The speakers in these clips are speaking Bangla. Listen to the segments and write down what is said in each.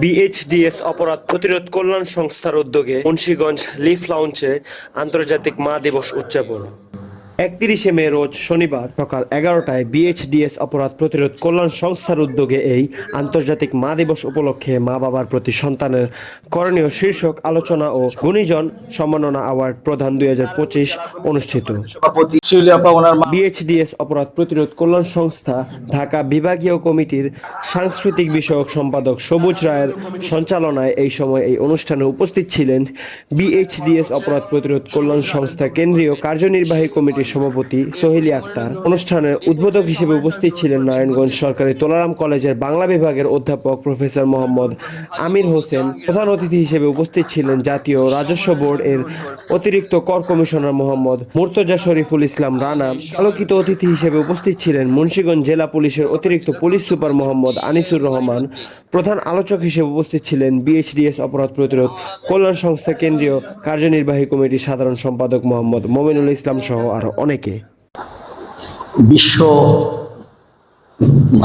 বিএইচডিএস অপরাধ প্রতিরোধ কল্যাণ সংস্থার উদ্যোগে মুন্সীগঞ্জ লিফ লাউঞ্জে আন্তর্জাতিক মা দিবস উদযাপন। একত্রিশে মে রোজ শনিবার সকাল এগারোটায় বিএইচডিএস অপরাধ প্রতিরোধ কল্যাণ সংস্থার উদ্যোগে এই আন্তর্জাতিক মা দিবস উপলক্ষে মা বাবার প্রতি সন্তানের করণীয় শীর্ষক আলোচনা ও গুণীজন সম্মাননা অ্যাওয়ার্ড প্রদান দুই অনুষ্ঠিত। সভাপতি শিউলি আপা বিএইচডিএস অপরাধ প্রতিরোধ কল্যাণ সংস্থা, ঢাকা বিভাগীয় কমিটির সাংস্কৃতিক বিষয়ক সম্পাদক সবুজ রায়ের সঞ্চালনায় এই সময় এই অনুষ্ঠানে উপস্থিত ছিলেন। বিএইচডিএস অপরাধ প্রতিরোধ কল্যাণ সংস্থা কেন্দ্রীয় কার্যনির্বাহী কমিটির সভাপতি সোহেলি আক্তার। অনুষ্ঠানের উদ্বোধক হিসেবে উপস্থিত ছিলেন নারায়ণগঞ্জ সরকারি তোলারাম কলেজের বাংলা বিভাগের অধ্যাপক প্রফেসর মোহাম্মদ আমির হোসেন। প্রধান অতিথি হিসেবে উপস্থিত ছিলেন জাতীয় রাজস্ব বোর্ড এর অতিরিক্ত কর কমিশনার মোহাম্মদ মুর্তজা শরীফুল ইসলাম রানা। আলোকিত অতিথি হিসেবে উপস্থিত ছিলেন মুন্সীগঞ্জ জেলা পুলিশের অতিরিক্ত পুলিশ সুপার মোহাম্মদ আনিসুর রহমান। প্রধান আলোচক হিসেবে উপস্থিত ছিলেন বিএইচডিএস অপরাধ প্রতিরোধ কল্যাণ সংস্থা কেন্দ্রীয় কার্যনির্বাহী কমিটির সাধারণ সম্পাদক মোহাম্মদ মোমিনুল ইসলাম সহ আরও অনেকে। বিশ্ব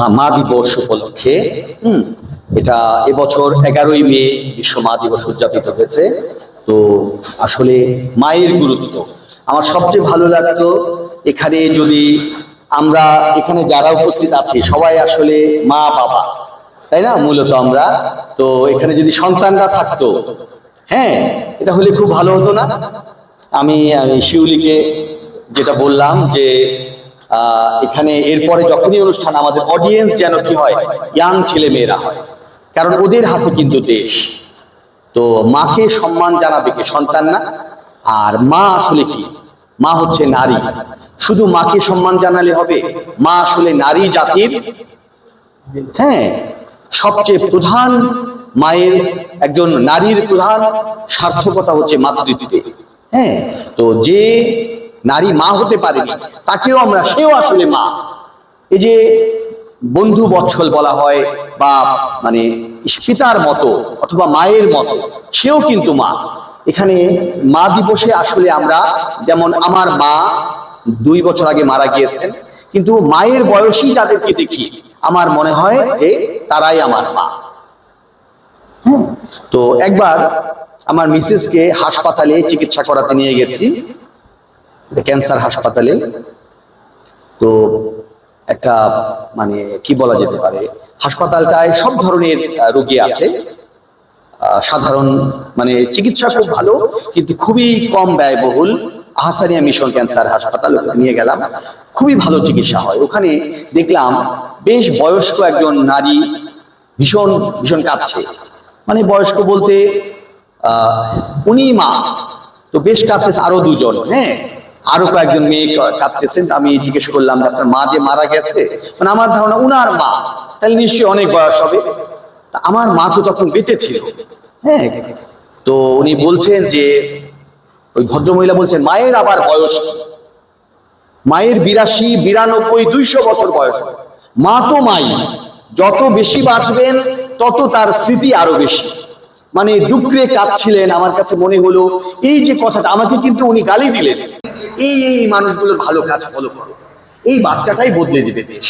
মা- দিবস উপলক্ষে হুম, এটা এবছর এগারোই মে বিশ্ব মা দিবস উদযাপিত হয়েছে। তো আসলে মায়ের গুরুত্ব। আমার সবচেয়ে ভালো লাগতো এখানে যদি আমরা এখানে যারা উপস্থিত আছি সবাই আসলে মা বাবা তাই না? মূলত আমরা। তো এখানে যদি সন্তানরা থাকতো হ্যাঁ এটা হলে খুব ভালো হতো না? আমি আমি শিউলিকে যেটা বললাম যে এখানে এরপরে যখনই অনুষ্ঠান, আমাদের অডিয়েন্স যেন কি হয় ইয়াং ছেলে মেয়েরা হয়। কারণ ওদের হাতে কিন্তু দেশ। তো মাকে সম্মান জানাবে কি? সন্তান না? আর মা আসলে কি? মা হচ্ছে নারী। শুধু মাকে সম্মান জানালে হবে? মা আসলে নারী জাতির? হ্যাঁ সবচেয়ে প্রধান মায়ের একজন নারীর প্রধান সার্থকতা হচ্ছে মাতৃত্বে। হ্যাঁ তো যে নারী মা হতে পারেনি, তাকেও আমরা, সেও আসলে মা। এই যে বন্ধু বৎসল বলা হয় বা মানে পিতার মতো অথবা মায়ের মতো, সেও কিন্তু মা। এখানে মা দিবসে আসলে আমরা যেমন আমার মা দুই বছর আগে মারা গিয়েছেন, কিন্তু মায়ের বয়সী যাদেরকে দেখি। আমার মনে হয় যে তারাই আমার মা। তো একবার আমার মিসেসকে হাসপাতালে চিকিৎসা করাতে নিয়ে গেছি। ক্যান্সার হাসপাতালে। তো একটা মানে কি বলা যেতে পারে হাসপাতালটায় সব ধরনের রোগী আছে। সাধারণ মানে চিকিৎসা খুব ভালো কিন্তু খুবই কম ব্যয়বহুল আহসানিয়া মিশন ক্যান্সার হাসপাতাল নিয়ে গেলাম। খুবই ভালো চিকিৎসা হয়। ওখানে দেখলাম বেশ বয়স্ক একজন নারী ভীষণ ভীষণ কাঁদছে। মানে বয়স্ক বলতে আহ, উনি মা তো বেশ কাঁদতেছে আরও দুজন হ্যাঁ? আরও কয়েকজন মেয়ে কাঁদতেছেন আমি জিজ্ঞেস করলাম আপনার মা যে মারা গেছে? মানে আমার ধারণা উনার মা। তাহলে নিশ্চয়ই অনেক বয়স হবে। আমার মা তো তখন বেঁচে ছিল। হ্যাঁ। তো উনি বলছেন যে, ওই ভদ্রমহিলা বলছেন, মায়ের আবার বয়স মায়ের বিরাশি, বিরানব্বই, দুইশো বছর বয়স। মা তো মাই। যত বেশি বাঁচবেন, তত তার স্মৃতি আরও বেশি। মানে ডুকরে কাঁদছিলেন। আমার কাছে মনে হলো, এই যে কথাটা আমাকে কিন্তু উনি গালি দিলেন। এই এই মানুষগুলোর ভালো কাজ ফলো করো। এই বাচ্চাটাই বদলে দিবে দেশ।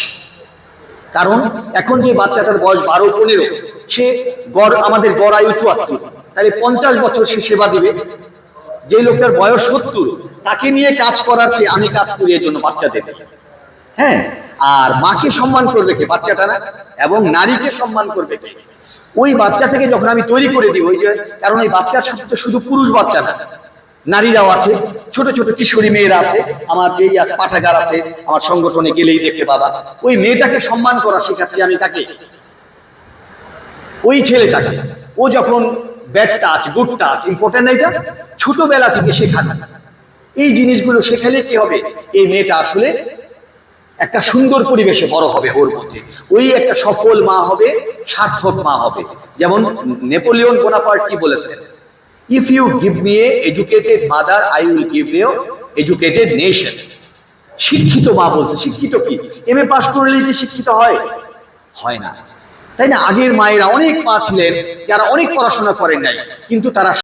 কারণ এখন যে বাচ্চাটার বয়স বারো, পনেরো, সে গড়, আমাদের গড় আয়ু চুয়াত্তর, তাহলে পঞ্চাশ বছর সে সেবা দিবে। যে লোকটার বয়স সত্তর, তাকে নিয়ে কাজ করার চেয়ে আমি কাজ করি এর জন্য বাচ্চাদের হ্যাঁ আর মাকে সম্মান করবে কে? বাচ্চাটা না? এবং নারীকে সম্মান করবে কে? ওই বাচ্চাটাকে যখন আমি তৈরি করে দিই, ওই যে, কারণ ওই বাচ্চার সাথে তো শুধু পুরুষ বাচ্চা না নারীরাও আছে, ছোট ছোট কিশোরী মেয়েরা আছে, আমার যেই আছে, পাঠাগার আছে, আমার সংগঠনে গেলেই দেখতে বাবা। ওই মেয়েটাকে সম্মান করা শেখাচ্ছি আমি তাকে। ওই ছেলেটাকে। ও যখন bad touch good touch important এটা? ছোটবেলা থেকে শেখানো। এই জিনিসগুলো শেখালে কি হবে? এই মেয়েটা আসলে একটা সুন্দর পরিবেশে বড় হবে ওর মধ্যে। ওই একটা সফল মা হবে, সার্থক মা হবে। যেমন নেপোলিয়ন বোনাপার্ট কি বলেছেন if you give a educated mother I will give you educated nation শিক্ষিত মা বলছে, শিক্ষিত কি? এম এ পাশ করলেই যে শিক্ষিত হয়? হয় না। তাই না? আগের মায়েরা অনেক মা ছিলেন, যারা অনেক পড়াশোনা করেন নাই, কিন্তু তারা